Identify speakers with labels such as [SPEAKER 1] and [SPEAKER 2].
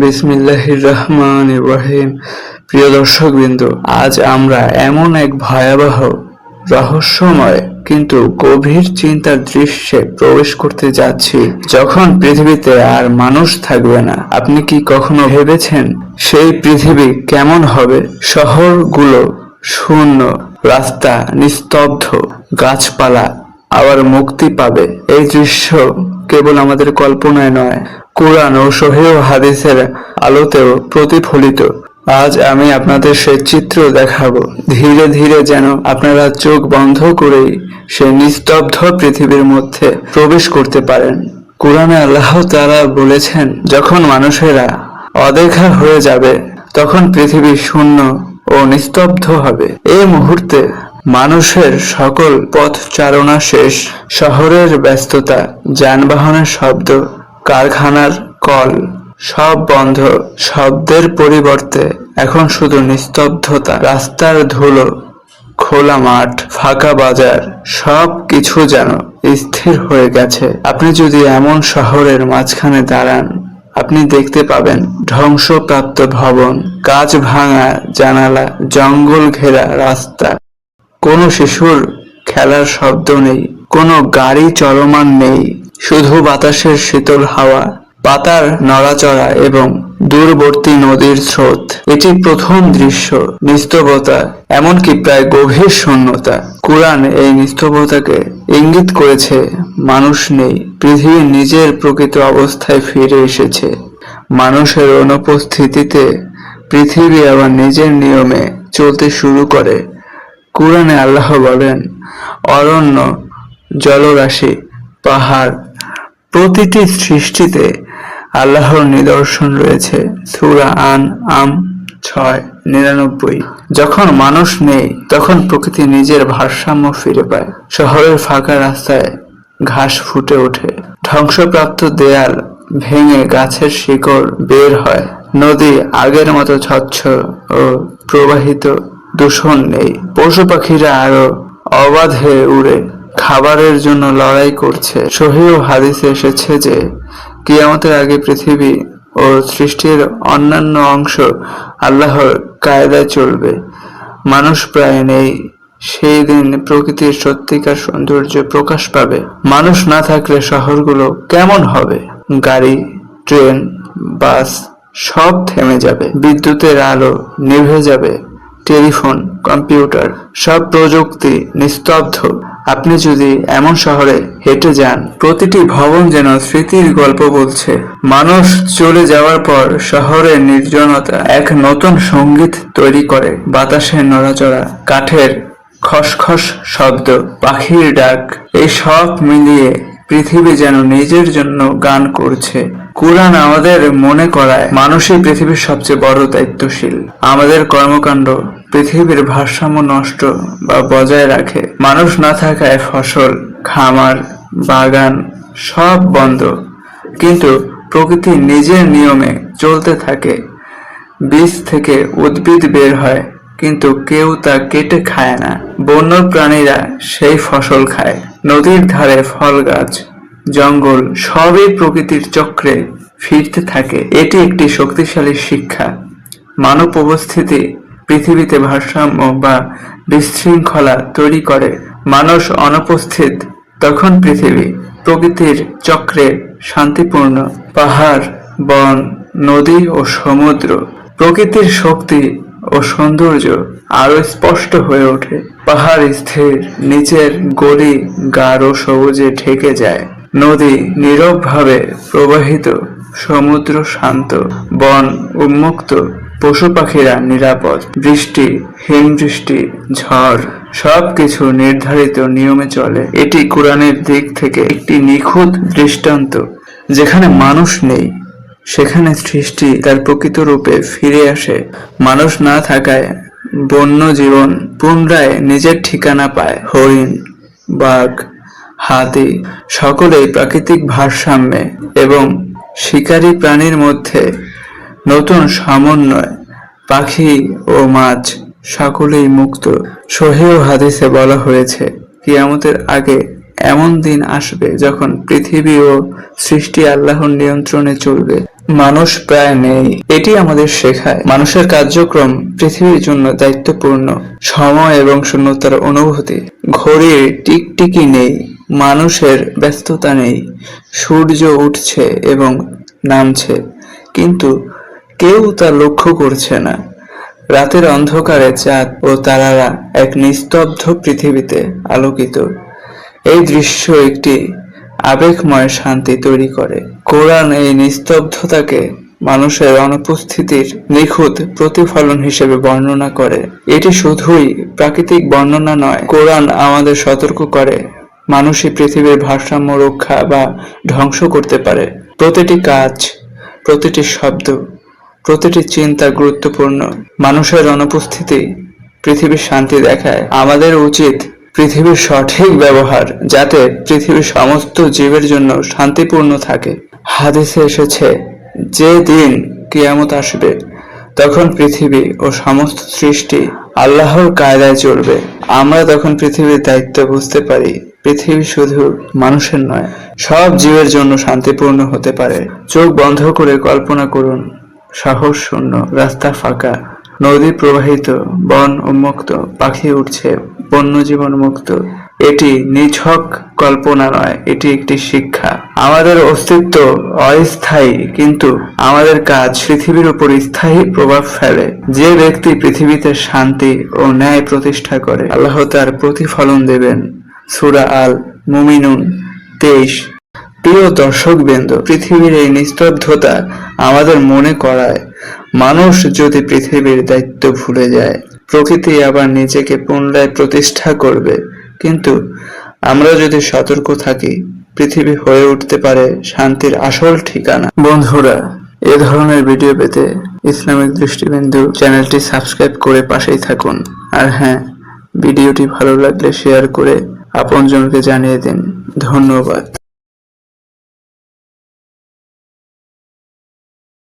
[SPEAKER 1] বিসমিল্লাহির রহমান ইব্রাহিম প্রিয় দর্শকবৃন্দ, আজ আমরা এমন এক ভয়াবহ, রহস্যময়, কিন্তু গভীর চিন্তার দৃশ্যে প্রবেশ করতে যাচ্ছি, যখন পৃথিবীতে আর মানুষ থাকবে না। আপনি কি কখনো ভেবেছেন সেই পৃথিবী কেমন হবে? শহরগুলো শূন্য, রাস্তা নিস্তব্ধ, গাছপালা আবার মুক্তি পাবে। এই দৃশ্য কেবল আমাদের কল্পনায় নয় কোরআন ও সহিহ হাদিসের আলোতেও প্রতিফলিত। আজ আমি আপনাদের সেই চিত্র দেখাবো। ধীরে ধীরে যেন আপনারা চোখ বন্ধ করেই সেই নিস্তব্ধ পৃথিবীর মধ্যে প্রবেশ করতে পারেন। কোরআনে আল্লাহ তারা বলেছেন, যখন মানুষেরা অদেখা হয়ে যাবে, তখন পৃথিবী শূন্য ও নিস্তব্ধ হবে। এই মুহূর্তে মানুষের সকল পথ চারণা শেষ। শহরের ব্যস্ততা, যানবাহনের শব্দ কারখানার কল সব বন্ধ, শব্দের পরিবর্তে এখন শুধু নিস্তব্ধতা, রাস্তার ধুলো, খোলা মাঠ, ফাঁকা বাজার, সব কিছু যেন স্থির হয়ে গেছে। আপনি যদি এমন শহরের মাঝখানে দাঁড়ান, আপনি দেখতে পাবেন ধ্বংসপ্রাপ্ত ভবন কাজ ভাঙা জানালা, জঙ্গল ঘেরা রাস্তা। কোনো শিশুর খেলার শব্দ নেই, কোনো গাড়ি চলমান নেই শুধু বাতাসের শীতল হাওয়া, পাতার নড়াচড়া এবং দূরবর্তী নদীর স্রোত, এটি প্রথম দৃশ্য নিস্তবতা এমনকি প্রায় গভীর শূন্যতা। কোরআন এই নিস্তবতাকে ইঙ্গিত করেছে, মানুষ নেই, পৃথিবী নিজের প্রকৃত অবস্থায় ফিরে এসেছে। মানুষের অনুপস্থিতিতে পৃথিবী আবার নিজের নিয়মে চলতে শুরু করে। কোরআনে আল্লাহ বলেন, অরণ্য, জলরাশি, পাহাড় প্রতিটি সৃষ্টিতে আল্লাহর নিদর্শন রয়েছে। সূরা আন আম ছয়, নিরানব্বই। যখন মানুষ নেই, তখন প্রকৃতি নিজের ভারসাম্য ফিরে পায়। শহরের ফাঁকা রাস্তায় ঘাস ফুটে ওঠে। ধ্বংসপ্রাপ্ত দেয়াল ভেঙে গাছের শিকড় বের হয়। নদী আগের মতো স্বচ্ছ ও প্রবাহিত। দূষণ নেই। পশু পাখিরা আরও অবাধে উড়ে। খাবারের জন্য লড়াই করছে। সহি ও হাদিসে এসেছে যে, কিয়ামতের আগে পৃথিবী ও সৃষ্টির অন্যান্য অংশ আল্লাহর কায়দায় চলবে। মানুষ প্রায় নেই, সেই দিন প্রকৃতির সত্যিকার সৌন্দর্য প্রকাশ পাবে। মানুষ না থাকলে শহরগুলো কেমন হবে? গাড়ি, ট্রেন, বাস সব থেমে যাবে। বিদ্যুতের আলো নিভে যাবে। টেলিফোন, কম্পিউটার সব প্রযুক্তি নিস্তব্ধ। আপনি যদি এমন শহরে হেঁটে যান, প্রতিটি ভবন যেন স্মৃতির গল্প বলছে। মানুষ চলে যাওয়ার পর শহরের নির্জনতা এক নতুন সংগীত তৈরি করে। বাতাসের নড়াচড়া, কাঠের খসখস শব্দ, পাখির ডাক, এই সব মিলিয়ে পৃথিবী যেন নিজের জন্য গান করছে। কোরআন আমাদের মনে করায়, মানুষই পৃথিবীর সবচেয়ে বড় দায়িত্বশীল। আমাদের কর্মকাণ্ড পৃথিবীর ভারসাম্য নষ্ট বা বজায় রাখে। মানুষ না থাকায় ফসল, খামার, বাগান সব বন্ধ। কিন্তু প্রকৃতি নিজের নিয়মে চলতে থাকে। বীজ থেকে উদ্ভিদ বের হয়, কিন্তু কেউ তা কেটে খায় না। বন্য প্রাণীরা সেই ফসল খায়। নদীর ধারে ফল গাছ জঙ্গল সবই প্রকৃতির চক্রে ফিরতে থাকে। এটি একটি শক্তিশালী শিক্ষা। মানব উপস্থিতি পৃথিবীতে ভারসাম্য বা বিশৃঙ্খলা তৈরি করে মানুষ অনুপস্থিত, তখন পৃথিবী প্রকৃতির চক্রে শান্তিপূর্ণ। পাহাড়, বন, নদী ও সমুদ্র প্রকৃতির শক্তি ও সৌন্দর্য আরও স্পষ্ট হয়ে ওঠে। পাহাড় স্থির, নিচের গলি গাঢ় সবুজে ঢেকে যায়। নদী নীরবভাবে প্রবাহিত, সমুদ্র শান্ত, বন উন্মুক্ত। পশু পাখিরা নিরাপদ। বৃষ্টি, হিমবৃষ্টি, ঝড়, সবকিছু নির্ধারিত নিয়মে চলে। এটি কোরআনের দিক থেকে একটি নিখুঁত দৃষ্টান্ত। যেখানে মানুষ নেই, সেখানে সৃষ্টি তার প্রকৃত রূপে ফিরে আসে। মানুষ না থাকায় বন্য জীবন পুনরায় নিজের ঠিকানা পায়। হরিণ, বাঘ, হাতি, সকলেই প্রাকৃতিক ভারসাম্যে এবং শিকারী প্রাণীর মধ্যে নতুন সমন্বয়, পাখি ও মাছ সকলেই মুক্ত। সহিহ হাদিসে বলা হয়েছে, কিয়ামতের আগে এমন দিন আসবে যখন পৃথিবী ও সৃষ্টি আল্লাহর নিয়ন্ত্রণে চলবে। মানুষ প্রায় নেই, এটি আমাদের শেখায়। মানুষের কার্যক্রম পৃথিবীর জন্য দায়িত্বপূর্ণ, সময় এবং শূন্যতার অনুভূতি। ঘড়ির টিকটিকি নেই, মানুষের ব্যস্ততা নেই, সূর্য উঠছে এবং নামছে। কিন্তু কেউ তা লক্ষ্য করছে না। রাতের অন্ধকারে চাঁদ ও তারারা এক নিস্তব্ধ পৃথিবীতে আলোকিত। এই দৃশ্য একটি আবেগময় শান্তি তৈরি করে। কোরআন এই নিস্তব্ধতাকে মানুষের অনুপস্থিতির নিখুঁত প্রতিফলন হিসেবে বর্ণনা করে। এটি শুধুই প্রাকৃতিক বর্ণনা নয়, কোরআন আমাদের সতর্ক করে। মানুষই পৃথিবীর ভারসাম্য রক্ষা বা ধ্বংস করতে পারে। প্রতিটি কাজ, প্রতিটি শব্দ প্রতিটি চিন্তা গুরুত্বপূর্ণ। মানুষের অনুপস্থিতি পৃথিবীর শান্তি দেখায়। আমাদের উচিত পৃথিবীর সঠিক ব্যবহার, যাতে পৃথিবীর সমস্ত জীবের জন্য শান্তিপূর্ণ থাকে। হাদিসে এসেছে, যে দিন কিয়ামত আসবে, তখন পৃথিবী ও সমস্ত সৃষ্টি আল্লাহর কায়দায় চলবে। আমরা তখন পৃথিবীর দায়িত্ব বুঝতে পারি, পৃথিবী শুধু মানুষের নয়, সব জীবের জন্য শান্তিপূর্ণ হতে পারে। চোখ বন্ধ করে কল্পনা করুন সাহস শূন্য রাস্তা ফাঁকা, নদী প্রবাহিত, বন উন্মুক্ত, পাখি উঠছে বন্যজীবন মুক্ত। এটি নিছক কল্পনা নয়, এটি একটি শিক্ষা। আমাদের অস্তিত্ব অস্থায়ী, কিন্তু আমাদের কাজ পৃথিবীর উপর স্থায়ী প্রভাব ফেলে। যে ব্যক্তি পৃথিবীতে শান্তি ও ন্যায় প্রতিষ্ঠা করে, আল্লাহ তার প্রতিফলন দেবেন। সুরা আল মুমিনুন তেইশ। প্রিয় দর্শকবৃন্দ, পৃথিবীর এই নিস্তব্ধতা আমাদের মনে করায়। মানুষ যদি পৃথিবীর দায়িত্ব ভুলে যায়, প্রকৃতি আবার নিজেকে পুনরায় প্রতিষ্ঠা করবে। কিন্তু আমরা যদি সতর্ক থাকি, পৃথিবী হয়ে উঠতে পারে শান্তির আসল ঠিকানা। বন্ধুরা, এ ধরনের ভিডিও পেতে ইসলামিক দৃষ্টিবিন্দু চ্যানেলটি সাবস্ক্রাইব করে পাশেই থাকুন। আর হ্যাঁ ভিডিওটি ভালো লাগলে শেয়ার করে আপনজনকে জানিয়ে দিন। ধন্যবাদ।